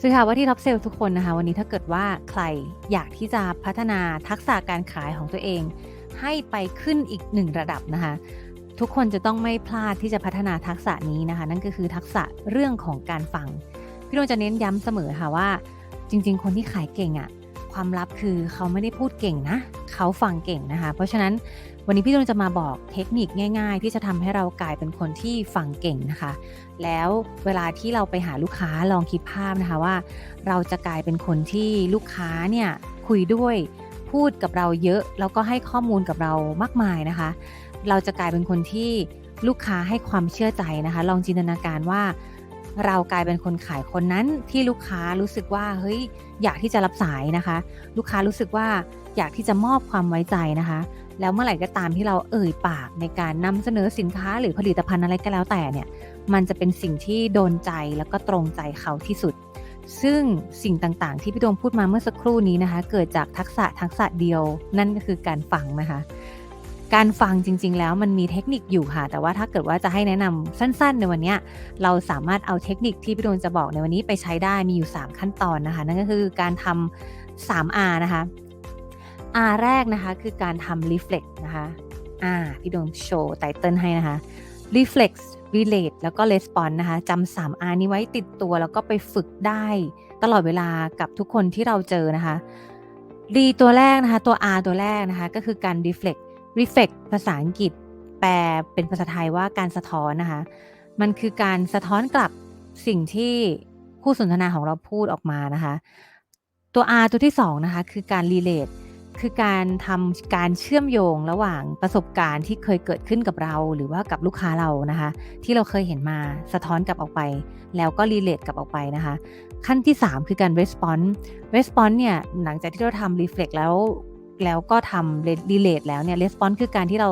สวัสดีค่ะว่าที่ท็อปเซลทุกคนนะคะ วันนี้ถ้าเกิดว่าใครอยากที่จะพัฒนาทักษะการขายของตัวเอง ให้ไปขึ้นอีกหนึ่งระดับนะคะ ทุกคนจะต้องไม่พลาดที่จะพัฒนาทักษะนี้นะคะ นั่นก็คือทักษะเรื่องของการฟัง พี่โดนจะเน้นย้ำเสมอค่ะว่า จริง ๆ คนที่ขายเก่งอะความลับคือเขาไม่ได้พูดเก่งนะ เขาฟังเก่งนะคะ เพราะฉะนั้น วันนี้พี่โดนจะมาบอกเทคนิคง่าย ๆ ที่จะทำให้เรากลายเป็นคนที่ฟังเก่งนะคะ แล้วเวลาที่เราไปหาลูกค้าลองคิดภาพนะคะว่า เราจะกลายเป็นคนที่ลูกค้าเนี่ยคุยด้วยพูดกับเราเยอะแล้วก็ให้ข้อมูลกับเรามากมายนะคะ เราจะกลายเป็นคนที่ลูกค้าให้ความเชื่อใจนะคะ ลองจินตนาการว่า เรากลายเป็นคนขายคนนั้นที่ลูกค้ารู้สึกว่าเฮ้ยอยากที่จะรับสายนะคะ ลูกค้ารู้สึกว่าอยากที่จะมอบความไว้ใจนะคะ แล้วเมื่อไหร่ก็ตามที่เราเอ่ยปากในการนำเสนอสินค้าหรือผลิตภัณฑ์อะไรก็แล้วแต่เนี่ย มันจะเป็นสิ่งที่โดนใจแล้วก็ตรงใจเขาที่สุด ซึ่งสิ่งต่างๆ ที่พี่ดวงพูดมาเมื่อสักครู่นี้นะคะ เกิดจากทักษะทักษะเดียว นั่นก็คือการฟังนะคะ การฟังจริง ๆ แล้วมันมีเทคนิคอยู่ค่ะ แต่ว่าถ้าเกิดว่าจะให้แนะนำสั้น ๆ ในวันนี้เราสามารถเอาเทคนิคที่พี่ดวงจะบอกในวันนี้ไปใช้ได้มีอยู่ 3 ขั้นตอนนะคะ นั่นก็คือการทำ 3R นะคะ R แรกนะคะคือการทำ reflect นะคะอ่าพี่ดวงโชว์ไตเติลให้นะคะ reflex relate แล้วก็ response นะคะจำสาม R นี้ไว้ติดตัวแล้วก็ไปฝึกได้ ตลอดเวลากับทุกคนที่เราเจอนะคะรีตัวแรกนะคะ ตัว R ตัวแรกนะคะ ก็คือการ reflect reflect ภาษาอังกฤษ แปลเป็นภาษาไทยว่าการสะท้อนนะคะ มันคือการสะท้อนกลับสิ่งที่คู่สนทนาของเราพูดออกมานะคะ ตัว R ตัวที่2นะคะคือการ relate คือการทำการเชื่อมโยงระหว่างประสบการณ์ที่เคยเกิดขึ้นกับเรา หรือว่ากับลูกค้าเรานะคะ ที่เราเคยเห็นมาสะท้อนกลับออกไป แล้วก็รีเลทกลับออกไปนะคะ ขั้นที่ 3 คือการ response response เนี่ยหลังจากที่เราทำ reflect แล้วแล้วก็ทำ relate แล้วเนี่ย response คือการที่เรา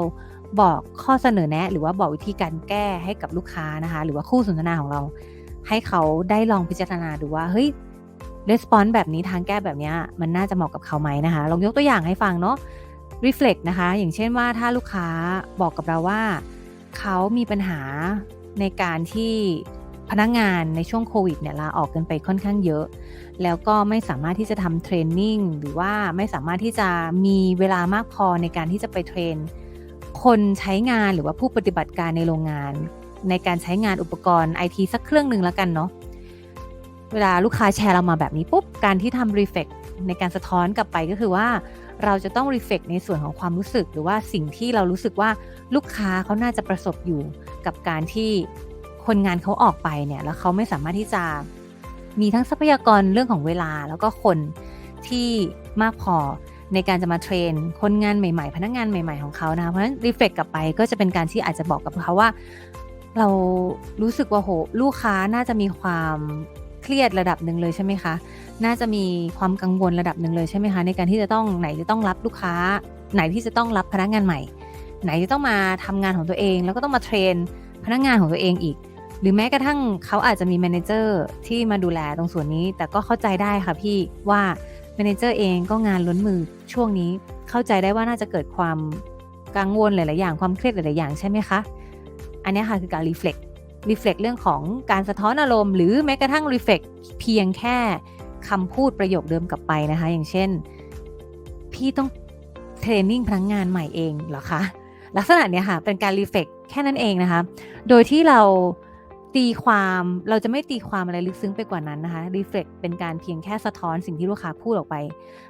บอกข้อเสนอแนะ หรือว่าบอกวิธีการแก้ให้กับลูกค้านะคะ หรือว่าคู่สนทนาของเรา ให้เขาได้ลองพิจารณาดูว่าเฮ้ย response แบบนี้ทางแก้แบบนี้มันน่าจะเหมาะกับเขาไหมนะคะ ลองยกตัวอย่างให้ฟังเนาะ reflect นะคะ อย่างเช่นว่าถ้าลูกค้าบอกกับเราว่า เขามีปัญหาในการที่พนักงงานในช่วงโควิดเนี่ยลาออกกันไปค่อนข้างเยอะ แล้วก็ไม่สามารถที่จะทำเทรนนิ่งหรือว่าไม่สามารถที่จะมีเวลามากพอในการที่จะไปเทรน คนใช้งานหรือว่าผู้ปฏิบัติการในโรงงาน ในการใช้งานอุปกรณ์ไอทีสักเครื่องหนึ่งแล้วกันเนาะ เวลาลูกค้าแชร์เรามาแบบนี้ปุ๊บ การที่ทำรีเฟกในการสะท้อนกลับไปก็คือว่า เราจะต้องรีเฟกในส่วนของความรู้สึก หรือว่าสิ่งที่เรารู้สึกว่าลูกค้าเขาน่าจะประสบอยู่กับการที่คนงานเขาออกไปเนี่ยแล้วเขาไม่สามารถที่จะมีทั้งทรัพยากรเรื่องของเวลา แล้วก็คนที่มากพอในการจะมาเทรน คนงานใหม่ ๆ พนักงานใหม่ ๆของเขานะคะเพราะฉะนั้นรีเฟกกลับไปก็จะเป็นการที่อาจจะบอกกับเขาว่า เรารู้สึกว่าโหลูกค้าน่าจะมีความ เครียดระดับหนึ่งเลยใช่ไหมคะ น่าจะมีความกังวลระดับหนึ่งเลยใช่ไหมคะในการที่จะต้องไหนจะต้องรับลูกค้า ไหนที่จะต้องรับพนักงานใหม่ ไหนจะต้องมาทำงานของตัวเอง แล้วก็ต้องมาเทรนพนักงานของตัวเองอีก หรือแม้กระทั่งเขาอาจจะมีแมเนเจอร์ที่มาดูแลตรงส่วนนี้ แต่ก็เข้าใจได้ค่ะพี่ว่าแมเนเจอร์เองก็งานล้นมือช่วงนี้ เข้าใจได้ว่าน่าจะเกิดความกังวลหลาย ๆ อย่างความเครียดหลาย ๆ อย่างใช่ไหมคะ อันนี้ค่ะคือการรีเฟล็ก รีเฟล็กเรื่องของการสะท้อนอารมณ์หรือแม้กระทั่งรีเฟล็กเพียงแค่คำพูดประโยคเดิมกลับไปนะคะ อย่างเช่น พี่ต้องเทรนนิ่งพนักงงานใหม่เองเหรอคะ ลักษณะเนี้ยค่ะ เป็นการรีเฟกแค่นั้นเองนะคะ โดยที่เราตีความเราจะไม่ตีความอะไรลึกซึ้งไปกว่านั้นนะคะรีเฟกเป็นการเพียงแค่สะท้อนสิ่งที่ลูกค้าพูดออกไป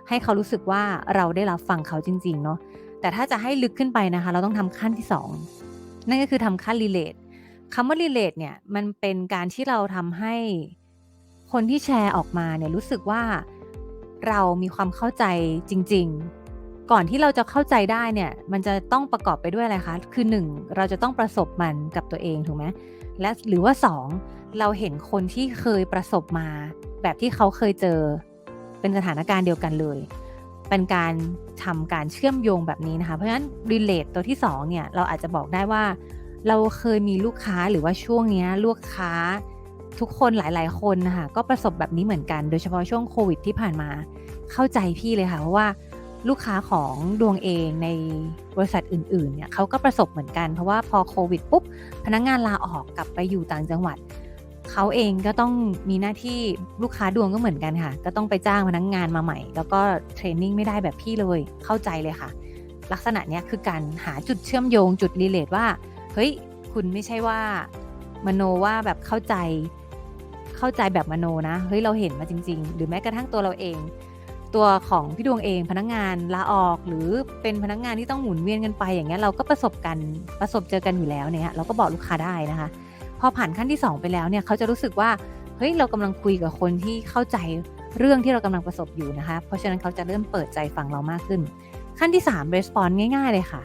ให้เขารู้สึกว่าเราได้รับฟังเขาจริง ๆ เนาะแต่ถ้าจะให้ลึกขึ้นไปนะคะ เราต้องทำขั้นที่ 2 นั่นก็คือทำขั้นรีเลท คำว่า relate เนี่ยมันเป็นการที่เราทำให้คนที่แชร์ออกมาเนี่ยรู้สึกว่าเรามีความเข้าใจจริง ๆ ก่อนที่เราจะเข้าใจได้เนี่ยมันจะต้องประกอบไปด้วยอะไรคะ คือ 1 เราจะต้องประสบมันกับตัวเองถูกไหมและหรือว่า 2 เราเห็นคนที่เคยประสบมา แบบที่เขาเคยเจอเป็นสถานการณ์เดียวกันเลย เป็นการทำการเชื่อมโยงแบบนี้นะคะ เพราะฉะนั้น relate ตัวที่2เนี่ยเราอาจจะบอกได้ว่า เราเคยมีลูกค้าหรือว่าช่วงนี้ลูกค้าทุกคนหลาย ๆ คนนะคะก็ประสบแบบนี้เหมือนกัน โดยเฉพาะช่วงโควิดที่ผ่านมา เข้าใจพี่เลยค่ะเพราะว่าลูกค้าของดวงเองในบริษัทอื่น ๆ เนี่ยเขาก็ประสบเหมือนกัน เพราะว่าพอโควิดปุ๊บ พนักงงานลาออกกลับไปอยู่ต่างจังหวัด เขาเองก็ต้องมีหน้าที่ลูกค้าดวงก็เหมือนกันค่ะ ก็ต้องไปจ้างพนักงงานมาใหม่ แล้วก็เทรนนิ่งไม่ได้แบบพี่เลยเข้าใจเลยค่ะ ลักษณะเนี้ยคือการหาจุดเชื่อมโยงจุดรีเลทว่า เฮ้ย คุณไม่ใช่ว่า มโนว่าแบบเข้าใจ เข้าใจแบบมโนนะเฮ้ยเราเห็นมาจริง ๆ หรือแม้กระทั่งตัวเราเอง ตัวของพี่ดวงเองพนักงานลาออกหรือเป็นพนักงานที่ต้องหมุนเวียนกันไปอย่างเงี้ยเราก็ประสบกันประสบเจอกันอยู่แล้วเนี่ยเราก็บอกลูกค้าได้นะคะ พอผ่านขั้นที่ 2 ไปแล้วเนี่ยเขาจะรู้สึกว่าเฮ้ยเรากำลังคุยกับคนที่เข้าใจเรื่องที่เรากำลังประสบอยู่นะคะ เพราะฉะนั้นเขาจะเริ่มเปิดใจฟังเรามากขึ้น ขั้นที่ 3 response ง่าย ๆ เลยค่ะ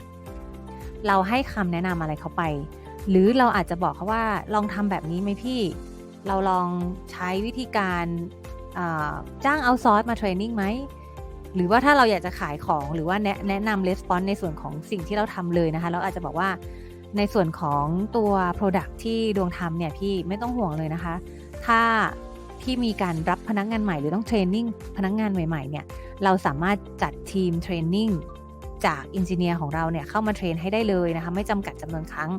เราให้คำแนะนำอะไรเขาไป หรือเราอาจจะบอกเขาว่าลองทำแบบนี้ไหมพี่ เราลองใช้วิธีการจ้างเอาซอร์สมาเทรนนิ่งไหมหรือว่าถ้าเราอยากจะขายของหรือว่าแนะแนะนำレスปอนในส่วนของสิ่งที่เราทำเลยนะคะ เราอาจจะบอกว่าในส่วนของตัว Product ที่ดวงทำเนี่ยพี่ไม่ต้องห่วงเลยนะคะ ถ้าพี่มีการรับพนักงงานใหม่หรือต้องเทรนนิ่งพนักงงานใหม่ๆเนี่ยเราสามารถจัดทีมเทรนนิ่ง จากอินจิเนียร์ของเราเนี่ยเข้ามาเทรนให้ได้เลยนะคะไม่จำกัดจำนวนครั้ง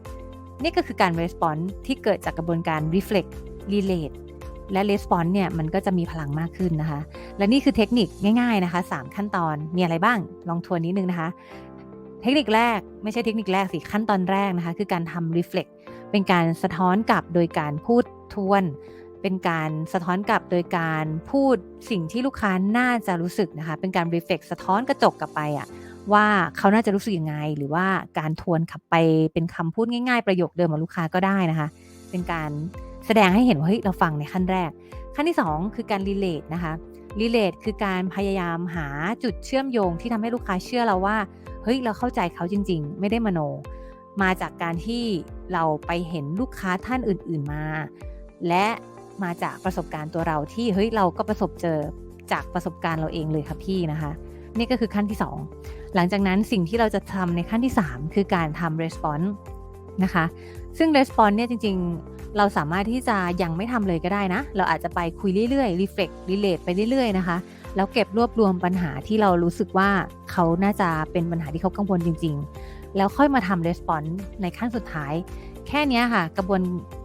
นี่ก็คือการ response ที่เกิดจากกระบวนการ reflect relate และ response เนี่ยมันก็จะมีพลังมากขึ้นนะคะ และนี่คือเทคนิคง่าย ๆนะคะ 3 ขั้นตอนมีอะไรบ้างลองทวนนิดนึงนะคะ เทคนิคแรกไม่ใช่เทคนิคแรกสิขั้นตอนแรกนะคะ คือการทำ reflect เป็นการสะท้อนกลับโดยการพูดทวน เป็นการสะท้อนกลับโดยการพูดสิ่งที่ลูกค้าน่าจะรู้สึกนะคะ เป็นการ reflect สะท้อนกระจกกลับไปอะ ว่าเขาน่าจะรู้สึกยังไง หรือว่าการทวนขับไปเป็นคำพูดง่าย ๆ ประโยคเดิมของลูกค้าก็ได้นะคะ เป็นการแสดงให้เห็นว่าเฮ้ยเราฟังในขั้นแรก ขั้นที่ 2 คือการ relate นะคะ relate คือการพยายามหาจุดเชื่อมโยงที่ทำให้ลูกค้าเชื่อเราว่าเฮ้ยเราเข้าใจเขาจริง ๆ ไม่ได้มโน มาจากการที่เราไปเห็นลูกค้าท่านอื่น ๆมา และมาจากประสบการณ์ตัวเราที่เฮ้ยเราก็ประสบเจอจากประสบการณ์เราเองเลยค่ะพี่นะคะ นี่ก็คือขั้นที่ 2 หลังจากนั้นสิ่งที่เราจะทำในขั้นที่ 3 คือการทำ response นะคะ ซึ่ง response เนี่ยจริงๆ เราสามารถที่จะยังไม่ทำเลยก็ได้นะ เราอาจจะไปคุยเรื่อยๆ reflect relate ไปเรื่อยๆ นะคะ แล้วเก็บรวบรวมปัญหาที่เรารู้สึกว่าเขาน่าจะเป็นปัญหาที่เขากังวลจริง ๆ แล้วค่อยมาทำรีสปอนส์ในขั้นสุดท้ายแค่นี้ค่ะกระบวน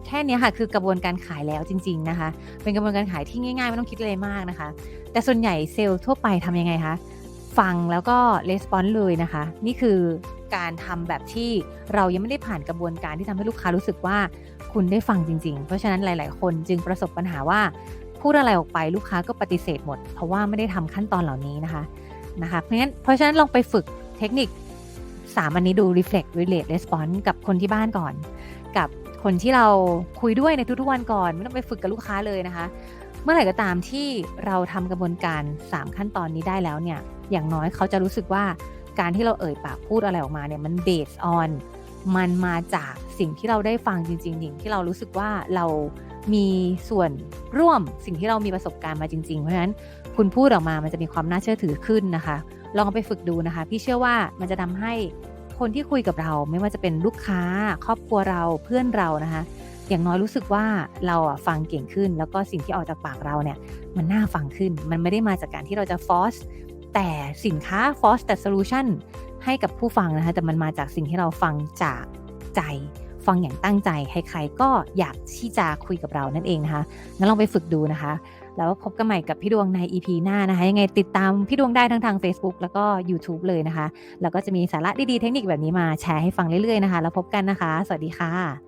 แค่นี้ค่ะคือกระบวนการขายแล้วจริง ๆนะคะ เป็นกระบวนการขายที่ง่ายๆไม่ต้องคิดอะไรมากนะคะ แต่ส่วนใหญ่เซลล์ทั่วไปทำยังไงคะ ฟังแล้วก็รีสปอนส์เลยนะคะ นี่คือการทำแบบที่เรายังไม่ได้ผ่านกระบวนการที่ทำให้ลูกค้ารู้สึกว่าคุณได้ฟังจริง ๆ เพราะฉะนั้นหลาย ๆ คนจึงประสบปัญหาว่าพูดอะไรออกไปลูกค้าก็ปฏิเสธหมด เพราะว่าไม่ได้ทำขั้นตอนเหล่านี้นะคะนะคะเพราะฉะนั้นเพราะฉะนั้นลองไปฝึกเทคนิค 3 อันนี้ดู reflect relate response กับคนที่บ้านก่อน กับคนที่เราคุยด้วยในทุกๆวันก่อน ไม่ต้องไปฝึกกับลูกค้าเลยนะคะ เมื่อไหร่ก็ตามที่เราทำกระบวนการ 3 ขั้นตอนนี้ได้แล้วเนี่ย อย่างน้อยเขาจะรู้สึกว่าการที่เราเอ่ยปากพูดอะไรออกมาเนี่ยมัน based on มันมาจากสิ่งที่เราได้ฟังจริงๆสิ่งที่เรารู้สึกว่าเรามีส่วนร่วมสิ่งที่เรามีประสบการณ์มาจริง ๆ เพราะฉะนั้นคุณพูดออกมามันจะมีความน่าเชื่อถือขึ้นนะคะ ลองไปฝึกดูนะคะ พี่เชื่อว่ามันจะทำให้คนที่คุยกับเรา ไม่ว่าจะเป็นลูกค้า ครอบครัวเราเพื่อนเรานะคะ อย่างน้อยรู้สึกว่าเราอะฟังเก่งขึ้น แล้วก็สิ่งที่ออกจากปากเราเนี่ยมันน่าฟังขึ้น มันไม่ได้มาจากการที่เราจะฟอส แต่สินค้าฟอสแต่โซลูชันให้กับผู้ฟังนะคะ แต่มันมาจากสิ่งที่เราฟังจากใจ ฟังอย่างตั้งใจ ใครๆก็อยากที่จะคุยกับเรานั่นเองนะคะงั้นลองไปฝึกดูนะคะ แล้วพบกันใหม่กับพี่ดวงใน EP หน้านะคะ ยังไงติดตามพี่ดวงได้ทั้งทาง Facebook แล้วก็ YouTube เลยนะคะ แล้วก็จะมีสาระดีๆเทคนิคแบบนี้มาแชร์ให้ฟังเรื่อยๆนะคะ แล้วพบกันนะคะ สวัสดีค่ะ